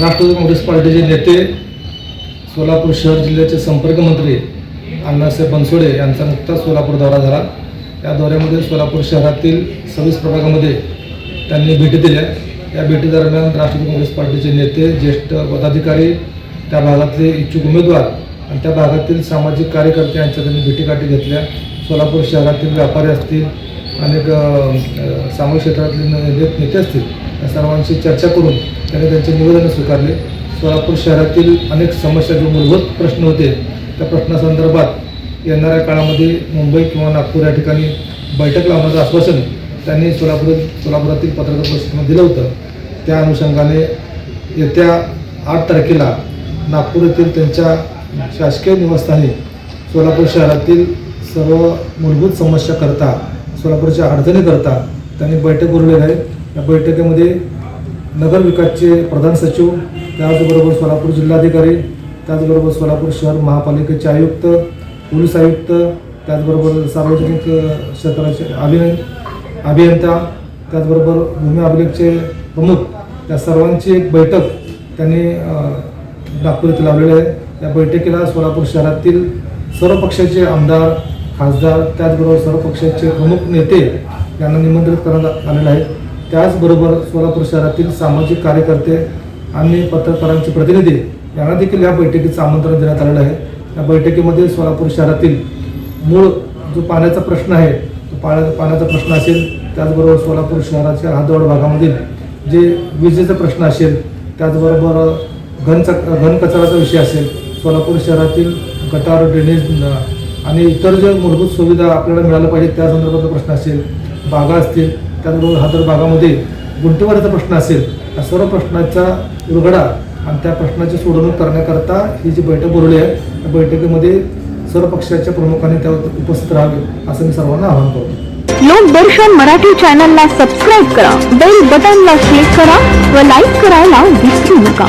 राष्ट्रवादी काँग्रेस पार्टीचे नेते सोलापूर शहर जिल्ह्याचे संपर्क मंत्री अण्णासाहेब बनसोडे यांचा नुकताच सोलापूर दौरा झाला. या दौऱ्यामध्ये सोलापूर शहरातील सव्वीस प्रभागामध्ये त्यांनी भेटी दिल्या. या भेटीदरम्यान राष्ट्रवादी काँग्रेस पार्टीचे नेते ज्येष्ठ पदाधिकारी त्या भागातले इच्छुक उमेदवार आणि त्या भागातील सामाजिक कार्यकर्ते यांच्या त्यांनी भेटीगाठी घेतल्या. सोलापूर शहरातील व्यापारी असतील अनेक सामाजिक क्षेत्रातले नेते असतील सर्वांशी चर्चा करून त्यांनी त्यांचे निवेदन स्वीकारले. सोलापूर शहरातील अनेक समस्या जे मूलभूत प्रश्न होते त्या प्रश्नासंदर्भात येणाऱ्या काळामध्ये मुंबई किंवा नागपूर या ठिकाणी बैठक लावण्याचं आश्वासन त्यांनी सोलापूर सोलापुरातील पत्रकार परिषदेमध्ये दिलं होतं. त्या अनुषंगाने येत्या आठ तारखेला नागपूर येथील त्यांच्या शासकीय निवासस्थानी सोलापूर शहरातील सर्व मूलभूत समस्या करता सोलापूरच्या अडचणी करता त्यांनी बैठक बोलवलेली आहे. या बैठकीमध्ये नगर विकासचे प्रधान सचिव त्याचबरोबर सोलापूर जिल्हाधिकारी त्याचबरोबर सोलापूर शहर महापालिकेचे आयुक्त पोलीस आयुक्त त्याचबरोबर सार्वजनिक क्षेत्राचे अभिनय अभियंता त्याचबरोबर भूमी अभिलेखचे प्रमुख त्या सर्वांची एक बैठक त्यांनी नागपूर येथे लावलेली आहे. या बैठकीला सोलापूर शहरातील सर्व पक्षाचे आमदार खासदार त्याचबरोबर सर्व पक्षाचे प्रमुख नेते यांना निमंत्रित करण्यात आलेलं आहे. त्याचबरोबर सोलापूर शहरातील सामाजिक कार्यकर्ते आणि पत्रकारांचे प्रतिनिधी यांना देखील या बैठकीचं आमंत्रण देण्यात आलेलं आहे. या बैठकीमध्ये सोलापूर शहरातील मूळ जो पाण्याचा प्रश्न आहे तो पाण्या पाण्याचा प्रश्न असेल त्याचबरोबर सोलापूर शहराच्या हादवड भागामधील जे विजेचा प्रश्न असेल त्याचबरोबर घनचा घन कचऱ्याचा विषय असेल सोलापूर शहरातील गटार ड्रेनेज आणि इतर जे मूलभूत सुविधा आपल्याला मिळाल्या पाहिजे त्या संदर्भातला प्रश्न असेल बागा असतील त्याचबरोबर हादर भागामध्ये गुंठेवारीचा प्रश्न असेल या सर्व प्रश्नाचा उलगडा आणि त्या प्रश्नाची सोडवणूक करण्याकरता ही जी बैठक बोलवली आहे त्या बैठकीमध्ये सर्व पक्षाच्या प्रमुखांनी त्यावर उपस्थित राहावे असं मी सर्वांना आवाहन करतो. लोकदर्शन मराठी चॅनलला सबस्क्राईब करा बेल बटनला क्लिक करा व लाईक करायला विसरू नका.